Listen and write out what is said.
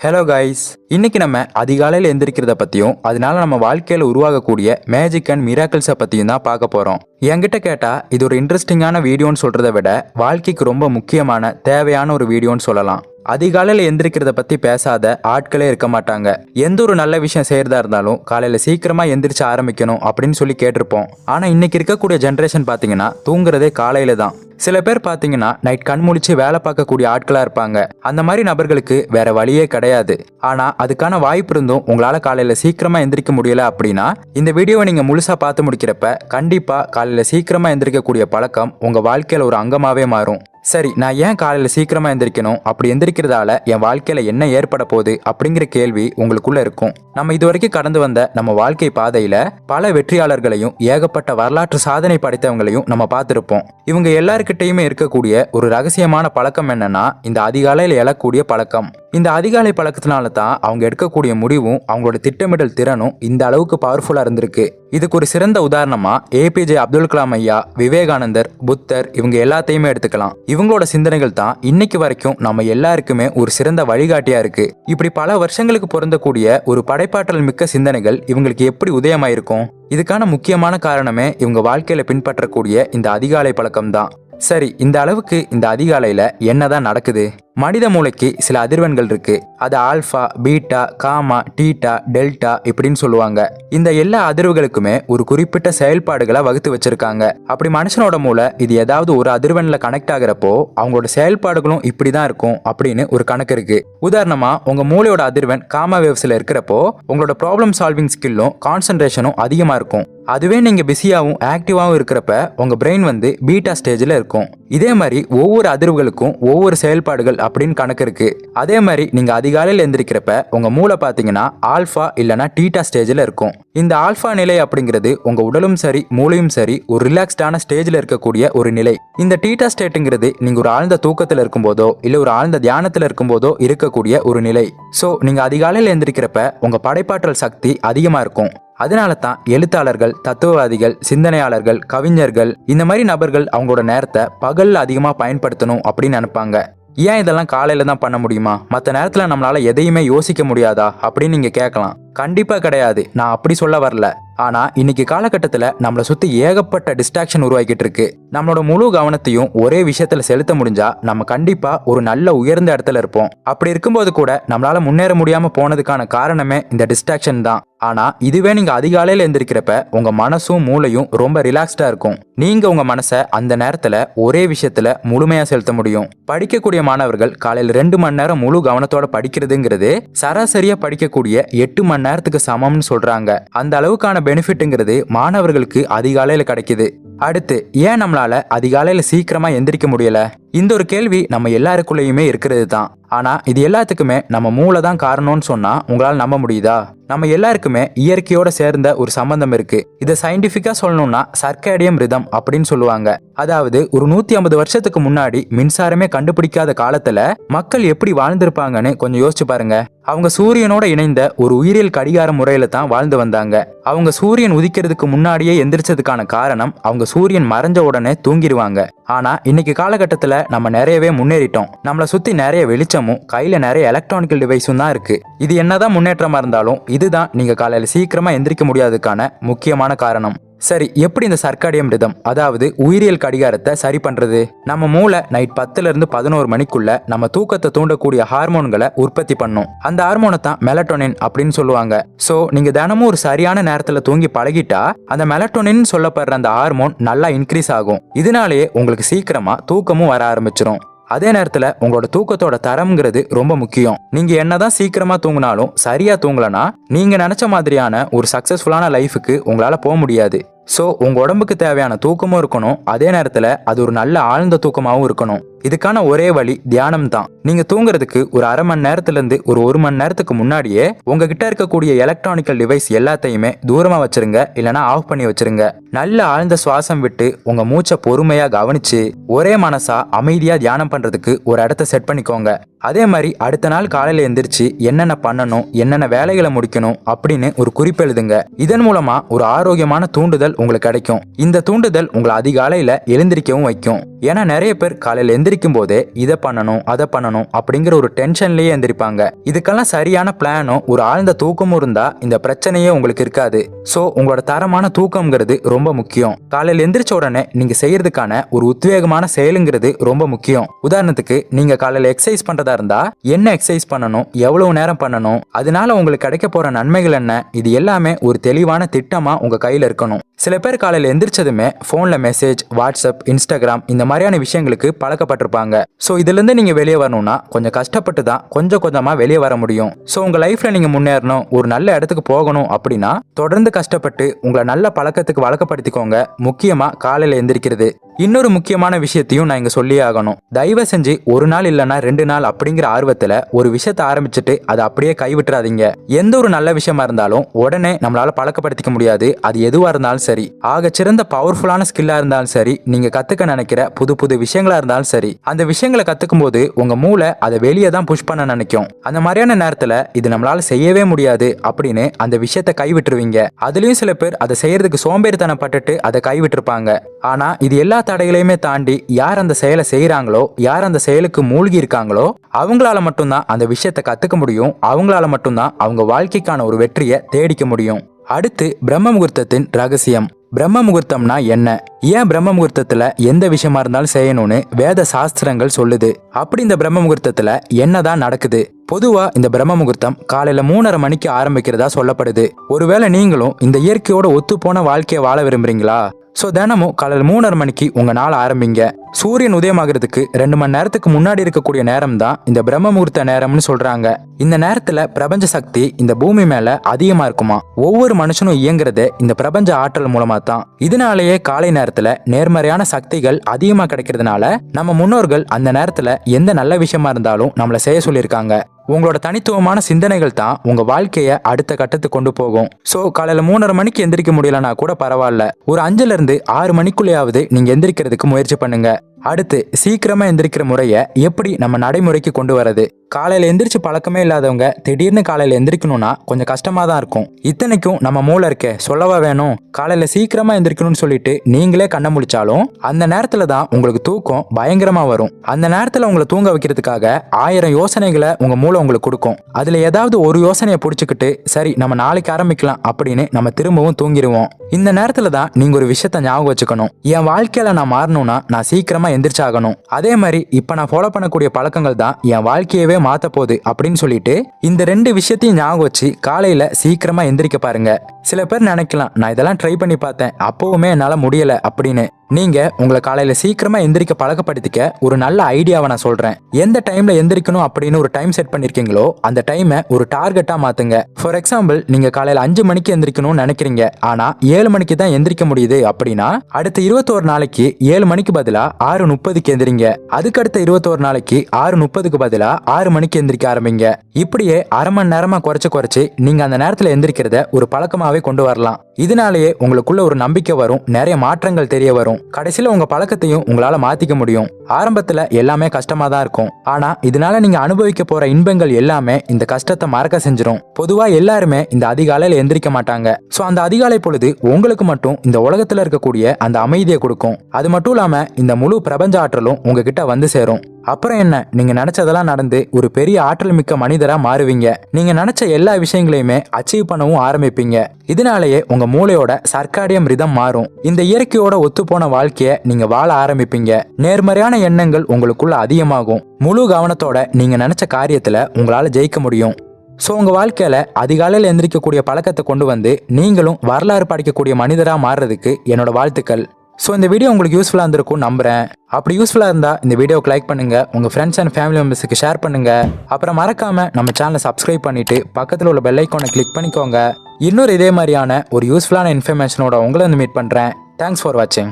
Hello guys இன்னைக்கு நம்ம அதிகாலையில் எந்திரிக்கிறத பற்றியும் அதனால நம்ம வாழ்க்கையில் உருவாகக்கூடிய மேஜிக் அண்ட் மிராக்கிள்ஸை பற்றியும் தான் பார்க்க போகிறோம் என்கிட்ட கேட்டால் இது ஒரு இன்ட்ரெஸ்டிங்கான வீடியோன்னு சொல்கிறத விட வாழ்க்கைக்கு ரொம்ப முக்கியமான தேவையான ஒரு வீடியோன்னு சொல்லலாம். அதிகாலையில் எந்திரிக்கிறத பற்றி பேசாத ஆட்களே இருக்க மாட்டாங்க. எந்த ஒரு நல்ல விஷயம் செய்கிறதா இருந்தாலும் காலையில் சீக்கிரமாக எந்திரிச்சு ஆரம்பிக்கணும் அப்படின்னு சொல்லி கேட்டிருப்போம். ஆனால் இன்னைக்கு இருக்கக்கூடிய ஜென்ரேஷன் பார்த்தீங்கன்னா தூங்குறதே காலையில் தான். சில பேர் பார்த்தீங்கன்னா நைட் கண் முழிச்சு வேலை பார்க்கக்கூடிய ஆட்களாக இருப்பாங்க. அந்த மாதிரி நபர்களுக்கு வேற வழியே கிடையாது. ஆனால் அதுக்கான வாய்ப்பு இருந்தும் உங்களால் காலையில் சீக்கிரமாக எந்திரிக்க முடியல அப்படின்னா இந்த வீடியோவை நீங்கள் முழுசாக பார்த்து முடிக்கிறப்ப கண்டிப்பாக காலையில் சீக்கிரமாக எந்திரிக்கக்கூடிய பழக்கம் உங்கள் வாழ்க்கையில் ஒரு அங்கமாகவே மாறும். சரி நான் ஏன் காலையில் சீக்கிரமாக எந்திரிக்கணும்? அப்படி எந்திரிக்கிறதால என் வாழ்க்கையில் என்ன ஏற்பட போகுது அப்படிங்கிற கேள்வி உங்களுக்குள்ளே இருக்கும். நம்ம இதுவரைக்கும் கடந்து வந்த நம்ம வாழ்க்கை பாதையில் பல வெற்றியாளர்களையும் ஏகப்பட்ட வரலாற்று சாதனை படைத்தவங்களையும் நம்ம பார்த்துருப்போம். இவங்க எல்லாருக்கிட்டையுமே இருக்கக்கூடிய ஒரு ரகசியமான பழக்கம் என்னன்னா இந்த அதிகாலையில் எழக்கூடிய பழக்கம். இந்த அதிகாலை பழக்கத்தினால தான் அவங்க எடுக்கக்கூடிய முடிவும் அவங்களோட திட்டமிடல் திறனும் இந்த அளவுக்கு பவர்ஃபுல்லாக இருந்திருக்கு. இதுக்கு ஒரு சிறந்த உதாரணமா ஏபிஜே அப்துல் கலாம் ஐயா விவேகானந்தர் புத்தர் இவங்க எல்லாத்தையுமே எடுத்துக்கலாம். இவங்களோட சிந்தனைகள் தான் இன்னைக்கு வரைக்கும் நம்ம எல்லாருக்குமே ஒரு சிறந்த வழிகாட்டியா இருக்கு. இப்படி பல வருஷங்களுக்கு பொருந்தக்கூடிய ஒரு படைப்பாற்றல் மிக்க சிந்தனைகள் இவங்களுக்கு எப்படி உதயமாயிருக்கும்? இதுக்கான முக்கியமான காரணமே இவங்க வாழ்க்கையில பின்பற்றக்கூடிய இந்த அதிகாலை பழக்கம் தான் சரி இந்த அளவுக்கு இந்த அதிகாலையில என்னதான் நடக்குது? மனித மூளைக்கு சில அதிர்வெண்கள் இருக்கு. அது alpha beta gamma theta delta இப்படின்னு சொல்லுவாங்க. இந்த எல்லா அதிர்வுகளுக்குமே ஒரு குறிப்பிட்ட செயல்பாடுகளை வகுத்து வச்சிருக்காங்க. அப்படி மனுஷனோட மூளை இது ஏதாவது ஒரு அதிர்வெண்ல கனெக்ட் ஆகுறப்போ அவங்களோட செயல்பாடுகளும் இப்படிதான் இருக்கும் அப்படின்னு ஒரு கணக்கு இருக்கு. உதாரணமா உங்க மூளையோட அதிர்வெண் காமா வேவ்ஸ்ல இருக்கிறப்போ உங்களோட ப்ராப்ளம் சால்விங் ஸ்கில்லும் கான்சன்ட்ரேஷனும் அதிகமா இருக்கும். அதுவே நீங்க பிஸியாகவும் ஆக்டிவாகவும் இருக்கிறப்ப உங்க பிரெயின் வந்து பீட்டா ஸ்டேஜில் இருக்கும். இதே மாதிரி ஒவ்வொரு அதிர்வுகளுக்கும் ஒவ்வொரு செயல்பாடுகள் அப்படின்னு கணக்கு இருக்கு. அதே மாதிரி நீங்க அதிகாலையில் எந்திரிக்கிறப்ப உங்க மூளை பார்த்தீங்கன்னா ஆல்ஃபா இல்லனா டீட்டா ஸ்டேஜில் இருக்கும். இந்த ஆல்ஃபா நிலை அப்படிங்கிறது உங்க உடலும் சரி மூளையும் சரி ஒரு ரிலாக்ஸ்டான ஸ்டேஜில் இருக்கக்கூடிய ஒரு நிலை. இந்த டீட்டா ஸ்டேட்டுங்கிறது நீங்க ஒரு ஆழ்ந்த தூக்கத்தில் இருக்கும்போதோ இல்ல ஒரு ஆழ்ந்த தியானத்தில் இருக்கும்போதோ இருக்கக்கூடிய ஒரு நிலை. ஸோ நீங்க அதிகாலையில் எந்திரிக்கிறப்ப உங்க படைப்பாற்றல் சக்தி அதிகமா இருக்கும். அதனால தான் எழுத்தாளர்கள் தத்துவவாதிகள் சிந்தனையாளர்கள் கவிஞர்கள் இந்த மாதிரி நபர்கள் அவங்களோட நேரத்தை பகலில் அதிகமாக பயன்படுத்தணும் அப்படின்னு நினைப்பாங்க. ஏன் இதெல்லாம் காலையில தான் பண்ண முடியுமா? மற்ற நேரத்தில் நம்மளால எதையுமே யோசிக்க முடியாதா? அப்படின்னு நீங்க கேட்கலாம். கண்டிப்பா கிடையாது. நான் அப்படி சொல்ல வரல. ஆனா இன்னைக்கு காலகட்டத்தில் நம்மளை சுத்தி ஏகப்பட்ட டிஸ்ட்ராக்ஷன் உருவாக்கிட்டு இருக்கு. நம்மளோட முழு கவனத்தையும் ஒரே விஷயத்துல செலுத்த முடிஞ்சா நம்ம கண்டிப்பா ஒரு நல்ல உயர்ந்த இடத்துல இருப்போம். அப்படி இருக்கும்போது கூட நம்மளால முன்னேற முடியாம போனதுக்கான காரணமே இந்த டிஸ்ட்ராக்ஷன் தான். ஆனால் இதுவே நீங்கள் அதிகாலையில் எந்திரிக்கிறப்ப உங்கள் மனசும் மூளையும் ரொம்ப ரிலாக்ஸ்டாக இருக்கும். நீங்கள் உங்கள் மனசை அந்த நேரத்தில் ஒரே விஷயத்தில் முழுமையாக செலுத்த முடியும். படிக்கக்கூடிய மாணவர்கள் காலையில் ரெண்டு மணி நேரம் முழு கவனத்தோட படிக்கிறதுங்கிறது சராசரியாக படிக்கக்கூடிய எட்டு மணி நேரத்துக்கு சமம்னு சொல்கிறாங்க அந்த அளவுக்கான பெனிஃபிட்டுங்கிறது மாணவர்களுக்கு அதிகாலையில் கிடைக்குது. அடுத்து ஏன் நம்மளால அதிகாலையில் சீக்கிரமாக எந்திரிக்க முடியல? இந்த ஒரு கேள்வி நம்ம எல்லாருக்குள்ளேயுமே இருக்கிறது தான் ஆனா இது எல்லாத்துக்குமே நம்ம மூளை தான் காரணம்னு சொன்னா உங்களால் நம்ப முடியுதா? நம்ம எல்லாருக்குமே இயற்கையோட சேர்ந்த ஒரு சம்பந்தம் இருக்கு. இதை சயின்டிஃபிக்காக சொல்லணும்னா சர்க்கேடியம் ரிதம் அப்படின்னு சொல்லுவாங்க. அதாவது ஒரு நூத்தி ஐம்பது வருஷத்துக்கு முன்னாடி மின்சாரமே கண்டுபிடிக்காத காலத்துல மக்கள் எப்படி வாழ்ந்திருப்பாங்கன்னு கொஞ்சம் யோசிச்சு பாருங்க. அவங்க சூரியனோட இணைந்த ஒரு உயிரியல் கடிகார முறையில தான் வாழ்ந்து வந்தாங்க. அவங்க சூரியன் உதிக்கிறதுக்கு முன்னாடியே எந்திரிச்சதுக்கான காரணம் அவங்க சூரியன் மறைஞ்ச உடனே தூங்கிடுவாங்க. ஆனா இன்னைக்கு காலகட்டத்துல நம்ம நிறையவே முன்னேறிட்டோம். நம்மளை சுத்தி நிறைய வெளிச்சமும் கையில நிறைய எலக்ட்ரானிக்கல் டிவைஸும் தான் இருக்கு. இது என்னதான் முன்னேற்றமா இருந்தாலும் இதுதான் நீங்க காலையில சீக்கிரமா எந்திரிக்க முடியாததுக்கான முக்கியமான காரணம். சரி எப்படி இந்த சர்க்காடியம் ரிதம் அதாவது உயிரியல் கடிகாரத்தை சரி பண்றது? நம்ம மூளை நைட் பத்துல இருந்து பதினோரு மணிக்குள்ள நம்ம தூக்கத்தை தூண்டக்கூடிய ஹார்மோன்களை உற்பத்தி பண்ணும். அந்த ஹார்மோனை தான் மெலட்டோனின் அப்படின்னு சொல்லுவாங்க. சோ நீங்க தினமும் ஒரு சரியான நேரத்துல தூங்கி பழகிட்டா அந்த மெலட்டோனின் சொல்லப்படுற அந்த ஹார்மோன் நல்லா இன்க்ரீஸ் ஆகும். இதனாலேயே உங்களுக்கு சீக்கிரமா தூக்கமும் வர ஆரம்பிச்சிடும் அதே நேரத்தில் உங்களோட தூக்கத்தோட தரம்ங்கிறது ரொம்ப முக்கியம். நீங்க என்னதான் சீக்கிரமா தூங்கினாலும் சரியா தூங்கலனா நீங்க நினைச்ச மாதிரியான ஒரு சக்சஸ்ஃபுல்லான லைஃபுக்கு உங்களால போக முடியாது. ஸோ உங்கள் உடம்புக்கு தேவையான தூக்கமும் இருக்கணும். அதே நேரத்தில் அது ஒரு நல்ல ஆழ்ந்த தூக்கமாகவும் இருக்கணும். இதுக்கான ஒரே வழி தியானம் தான் நீங்க தூங்குறதுக்கு ஒரு அரை மணி நேரத்துலேருந்து ஒரு ஒரு மணி நேரத்துக்கு முன்னாடியே உங்ககிட்ட இருக்கக்கூடிய எலக்ட்ரானிக்கல் டிவைஸ் எல்லாத்தையுமே தூரமா வச்சிருங்க. இல்லனா ஆஃப் பண்ணி வச்சிருங்க. நல்ல ஆழ்ந்த சுவாசம் விட்டு உங்க மூச்சை பொறுமையா கவனிச்சு ஒரே மனசா அமைதியா தியானம் பண்றதுக்கு ஒரு இடத்த செட் பண்ணிக்கோங்க. அதே மாதிரி அடுத்த நாள் காலையில எந்திரிச்சு என்னென்ன பண்ணணும் என்னென்ன வேலைகளை முடிக்கணும் அப்படின்னு ஒரு குறிப்பு எழுதுங்க. இதன் மூலமா ஒரு ஆரோக்கியமான தூண்டுதல் உங்களுக்கு கிடைக்கும். இந்த தூண்டுதல் உங்களை அதிகாலையில எழுந்திரிக்கவும் வைக்கும். ஏன்னா நிறைய பேர் காலையில எந்திரிக்கும் போதே இதை பண்ணணும் அதை பண்ணணும் அப்படிங்கிற ஒரு டென்ஷன்லயே எந்திரிப்பாங்க. இதுக்கெல்லாம் சரியான பிளானும் ஒரு ஆழ்ந்த தூக்கமும் இருந்தா இந்த பிரச்சனையே உங்களுக்கு இருக்காது. ஸோ உங்களோட தரமான தூக்கம்ங்கிறது ரொம்ப முக்கியம். காலையில் எந்திரிச்ச உடனே நீங்க செய்யறதுக்கான ஒரு உத்வேகமான செயலுங்கிறது ரொம்ப முக்கியம். உதாரணத்துக்கு நீங்க காலையில் எக்ஸசைஸ் பண்றதா இருந்தா என்ன எக்ஸசைஸ் பண்ணணும்? எவ்வளவு நேரம் பண்ணணும்? அதனால உங்களுக்கு கிடைக்க போற நன்மைகள் என்ன? இது எல்லாமே ஒரு தெளிவான திட்டமா உங்க கையில இருக்கணும். சில பேர் காலையில் எந்திரிச்சதுமே ஃபோனில் மெசேஜ் வாட்ஸ்அப் இன்ஸ்டாகிராம் இந்த மாதிரியான விஷயங்களுக்கு பழக்கப்பட்டிருப்பாங்க. ஸோ இதுலேருந்து நீங்கள் வெளியே வரணும்னா கொஞ்சம் கஷ்டப்பட்டு தான் கொஞ்சம் கொஞ்சமாக வெளியே வர முடியும். ஸோ உங்கள் லைஃப்பில் நீங்கள் முன்னேறணும் ஒரு நல்ல இடத்துக்கு போகணும் அப்படின்னா தொடர்ந்து கஷ்டப்பட்டு உங்களை நல்ல பழக்கத்துக்கு வழக்கப்படுத்திக்கோங்க. முக்கியமாக காலையில் எந்திரிக்கிறது. இன்னொரு முக்கியமான விஷயத்தையும் நான் இங்க சொல்லியே ஆகணும். தயவு செஞ்சு ஒரு நாள் இல்லைன்னா ரெண்டு நாள் அப்படிங்கிற ஆர்வத்துல ஒரு விஷயத்தை ஆரம்பிச்சுட்டு அதை அப்படியே கைவிட்டுறாதீங்க. எந்த ஒரு நல்ல விஷயமா இருந்தாலும் உடனே நம்மளால பழக்கப்படுத்திக்க முடியாது. அது எதுவா இருந்தாலும் சரி. ஆக சிறந்த பவர்ஃபுல்லான ஸ்கில்லா இருந்தாலும் சரி நீங்க கத்துக்க நினைக்கிற புது புது விஷயங்களா இருந்தாலும் சரி அந்த விஷயங்களை கத்துக்கும் போது உங்க மூளை அதை வெளியே தான் புஷ் பண்ண நினைக்கும். அந்த மாதிரியான நேரத்துல இது நம்மளால செய்யவே முடியாது அப்படின்னு அந்த விஷயத்தை கைவிட்டுருவீங்க. அதுலயும் சில பேர் அதை செய்யறதுக்கு சோம்பேறித்தனப்பட்டுட்டு அதை கைவிட்டிருப்பாங்க. ஆனா இது எல்லா தடைகளையுமே தாண்டி யார் அந்த செயலை செய்கிறாங்களோ யார் அந்த செயலுக்கு மூழ்கி இருக்காங்களோ அவங்களால மட்டும்தான் அந்த விஷயத்தை கத்துக்க முடியும். அவங்களால மட்டும்தான் அவங்க வாழ்க்கைக்கான ஒரு வெற்றியை தேடிக்க முடியும். அடுத்து பிரம்ம முகூர்த்தத்தின் ரகசியம். பிரம்ம முகூர்த்தம்னா என்ன? ஏன் பிரம்ம முகூர்த்தத்துல எந்த விஷயமா இருந்தாலும் செய்யணும்னு வேத சாஸ்திரங்கள் சொல்லுது. அப்படி இந்த பிரம்ம முகூர்த்தத்துல என்னதான் நடக்குது? பொதுவா இந்த பிரம்ம முகூர்த்தம் காலையில மூணரை மணிக்கு ஆரம்பிக்கிறதா சொல்லப்படுது. ஒருவேளை நீங்களும் இந்த இயற்கையோட ஒத்து போன வாழ்க்கையை வாழ விரும்புறீங்களா? ஸோ தினமும் காலையில் மூணரை மணிக்கு உங்கள் நாள் ஆரம்பிங்க. சூரியன் உதயமாகிறதுக்கு ரெண்டு மணி நேரத்துக்கு முன்னாடி இருக்கக்கூடிய நேரம் தான் இந்த பிரம்ம முகூர்த்த நேரம்னு சொல்கிறாங்க இந்த நேரத்தில் பிரபஞ்ச சக்தி இந்த பூமி மேலே அதிகமாக இருக்குமா? ஒவ்வொரு மனுஷனும் இயங்குறது இந்த பிரபஞ்ச ஆற்றல் மூலமாக தான் இதனாலேயே காலை நேரத்தில் நேர்மறையான சக்திகள் அதிகமாக கிடைக்கிறதுனால நம்ம முன்னோர்கள் அந்த நேரத்தில் எந்த நல்ல விஷயமா இருந்தாலும் நம்மளை செய்ய சொல்லியிருக்காங்க. உங்களோட தனித்துவமான சிந்தனைகள் தான் உங்க வாழ்க்கையை அடுத்த கட்டத்துக்கு கொண்டு போகும். ஸோ காலையில மூணரை மணிக்கு எந்திரிக்க முடியலனா கூட பரவாயில்ல. ஒரு அஞ்சுல இருந்து ஆறு மணிக்குள்ளேயாவது நீங்க எந்திரிக்கிறதுக்கு முயற்சி பண்ணுங்க. அடுத்து சீக்கிரமா எந்திரிக்கிற முறையை எப்படி நம்ம நடைமுறைக்கு கொண்டு வரது காலையில் எந்திரிச்சு பழக்கமே இல்லாதவங்க திடீர்னு காலையில் எந்திரிக்கணும்னா கொஞ்சம் கஷ்டமாக தான் இருக்கும். இத்தனைக்கும் நம்ம மூளை இருக்கே சொல்லவா வேணும்? காலையில் சீக்கிரமாக எந்திரிக்கணும்னு சொல்லிட்டு நீங்களே கண்ண முடிச்சாலும் அந்த நேரத்தில் தான் உங்களுக்கு தூக்கம் பயங்கரமாக வரும். அந்த நேரத்தில் உங்களை தூங்க வைக்கிறதுக்காக ஆயிரம் யோசனைகளை உங்கள் மூளை உங்களுக்கு கொடுக்கும். அதில் ஏதாவது ஒரு யோசனையை பிடிச்சிக்கிட்டு சரி நம்ம நாளைக்கு ஆரம்பிக்கலாம் அப்படின்னு நம்ம திரும்பவும் தூங்கிடுவோம். இந்த நேரத்தில் தான் நீங்கள் ஒரு விஷயத்த ஞாபகம் வச்சுக்கணும். என் வாழ்க்கையில் நான் மாறணும்னா நான் சீக்கிரமாக எந்திரிச்சாகணும். அதே மாதிரி இப்போ நான் ஃபாலோ பண்ணக்கூடிய பழக்கங்கள் தான் என் வாழ்க்கையவே மாத்த போகுது அப்படின்னு சொல்லிட்டு இந்த ரெண்டு விஷயத்தையும் ஞாபகம் வச்சு காலையில சீக்கிரமா எந்திரிக்க பாருங்க. சில பேர் நினைக்கலாம் நான் இதெல்லாம் ட்ரை பண்ணி பார்த்தேன் அப்பவுமே என்னால முடியல அப்படின்னு. நீங்கள் உங்களை காலையில் சீக்கிரமாக எந்திரிக்க பழக்கப்படுத்திக்க ஒரு நல்ல ஐடியாவை நான் சொல்கிறேன் எந்த டைமில் எந்திரிக்கணும் அப்படின்னு ஒரு டைம் செட் பண்ணியிருக்கீங்களோ அந்த டைமை ஒரு டார்கெட்டாக மாற்றுங்க ஃபார் எக்ஸாம்பிள் நீங்கள் காலையில் அஞ்சு மணிக்கு எந்திரிக்கணும்னு நினைக்கிறீங்க. ஆனால் ஏழு மணிக்கு தான் எந்திரிக்க முடியுது அப்படின்னா அடுத்த இருபத்தோரு நாளைக்கு ஏழு மணிக்கு பதிலாக ஆறு முப்பதுக்கு எந்திரிங்க. அதுக்கு அடுத்த இருபத்தோரு நாளைக்கு ஆறு முப்பதுக்கு பதிலாக ஆறு மணிக்கு எந்திரிக்க ஆரம்பிங்க. இப்படியே அரை மணி நேரமாக குறைச்சி குறைச்சி நீங்கள் அந்த நேரத்தில் எந்திரிக்கிறத ஒரு பழக்கமாகவே கொண்டு வரலாம். இதனாலேயே உங்களுக்குள்ள ஒரு நம்பிக்கை வரும் நிறைய மாற்றங்கள் தெரிய வரும். கடைசியில உங்க பழக்கத்தையும் உங்களால மாத்திக்க முடியும். ஆரம்பத்துல எல்லாமே கஷ்டமா தான் இருக்கும். ஆனா இதனால நீங்க அனுபவிக்க போற இன்பங்கள் எல்லாமே இந்த கஷ்டத்தை மறக்க செஞ்சிடும் பொதுவா எல்லாருமே இந்த அதிகாலையில எந்திரிக்க மாட்டாங்க. சோ அந்த அதிகாலை பொழுது உங்களுக்கு மட்டும் இந்த உலகத்துல இருக்கக்கூடிய அந்த அமைதியை கொடுக்கும். அது மட்டும் இல்லாம இந்த முழு பிரபஞ்ச ஆற்றலும் உங்ககிட்ட வந்து சேரும். அப்புறம் என்ன? நீங்க நினைச்சதெல்லாம் நடந்து ஒரு பெரிய ஆற்றல் மிக்க மனிதரா மாறுவீங்க. நீங்க நினைச்ச எல்லா விஷயங்களையுமே அச்சீவ் பண்ணவும் ஆரம்பிப்பீங்க. இதனாலேயே உங்க மூளையோட சர்க்காடியம் ரிதம் மாறும். இந்த இயற்கையோட ஒத்துப்போன வாழ்க்கையை நீங்க வாழ ஆரம்பிப்பீங்க. நேர்மறையான எண்ணங்கள் உங்களுக்குள்ள அதிகமாகும். முழு கவனத்தோட நீங்க நினைச்ச காரியத்துல உங்களால ஜெயிக்க முடியும். ஸோ உங்கள் வாழ்க்கையில் அதிகாலையில் எந்திரிக்கக்கூடிய பழக்கத்தை கொண்டு வந்து நீங்களும் வரலாறு படிக்கக்கூடிய மனிதராக மாறுறதுக்கு என்னோட வாழ்த்துக்கள். ஸோ இந்த வீடியோ உங்களுக்கு யூஸ்ஃபுல்லாக இருந்திருக்கும் நம்புறேன். அப்படி யூஸ்ஃபுல்லாக இருந்தால் இந்த வீடியோக்கு லைக் பண்ணுங்க. உங்கள் ஃப்ரெண்ட்ஸ் அண்ட் ஃபேமிலி மெம்பர்ஸுக்கு ஷேர் பண்ணுங்க. அப்புறம் மறக்காம நம்ம சேனலை சப்ஸ்கிரைப் பண்ணிட்டு பக்கத்தில் உள்ள பெல் ஐக்கானை கிளிக் பண்ணிக்கோங்க. இன்னொரு இதே மாதிரியான ஒரு யூஸ்ஃபுல்லான இன்ஃபர்மேஷனோட உங்களை வந்து மீட் பண்ணுறேன் தேங்க்ஸ் ஃபார் வாட்சிங்